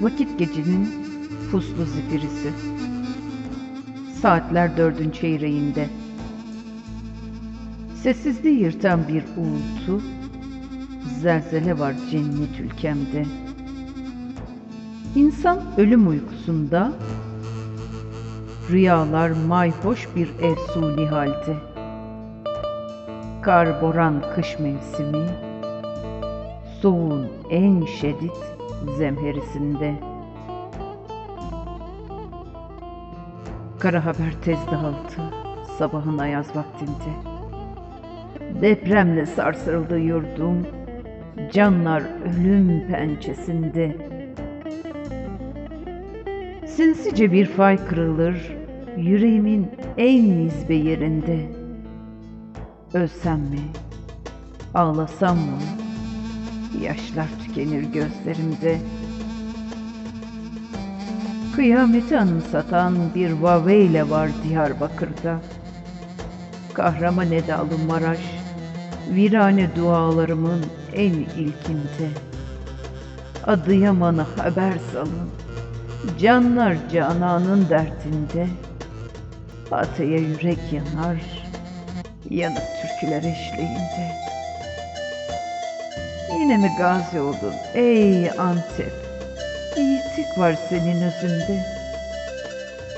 Vakit gecenin puslu zifirisi. Saatler dördün çeyreğinde. Sessizliği yırtan bir uğultu, zelzele var cennet ülkemde. İnsan ölüm uykusunda, rüyalar mayhoş bir efsuni halde. Kar boran kış mevsimi, soğuğun en şiddet zemherisinde. Kara haber tez dağıldı sabahın ayaz vaktinde. Depremle sarsıldı yurdum, canlar ölüm pençesinde. Sinsice bir fay kırılır, yüreğimin en nizbe yerinde. Ölsem mi, ağlasam mı, yaşlar tükenir gözlerimde. Kıyameti anımsatan bir vaveyle var Diyarbakır'da. Kahraman edalı Maraş, virane dualarımın en ilkinde. Adıyaman'a haber salın, canlar cananın derdinde. Hatay'a yürek yanar, yanık türküler eşliğinde. Yine mi gazi oldun ey Antep? Yiğitlik var senin özünde.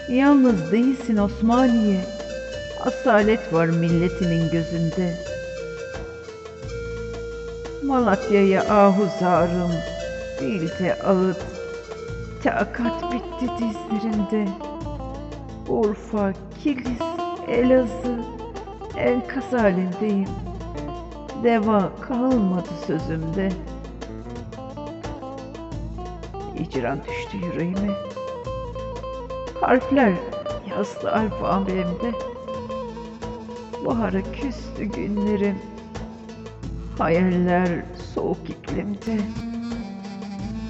Yalnız değilsin Osmaniye, asalet var milletinin gözünde. Malatya'ya ahu zarım, değil de ağıt, takat bitti dizlerimde. Urfa, Kilis, Elazığ, enkaz halindeyim. Deva kalmadı sözümde. İcran düştü yüreğime. Harfler yazdı alfabemde. Bahara küstü günlerim. Hayaller soğuk iklimde.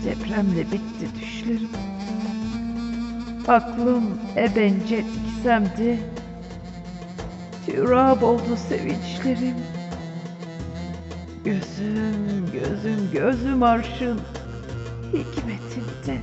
Depremle bitti düşlerim. Aklım ebence diksemdi. Türab oldu sevinçlerim. Gözüm, gözüm, gözüm arşın hikmetinde.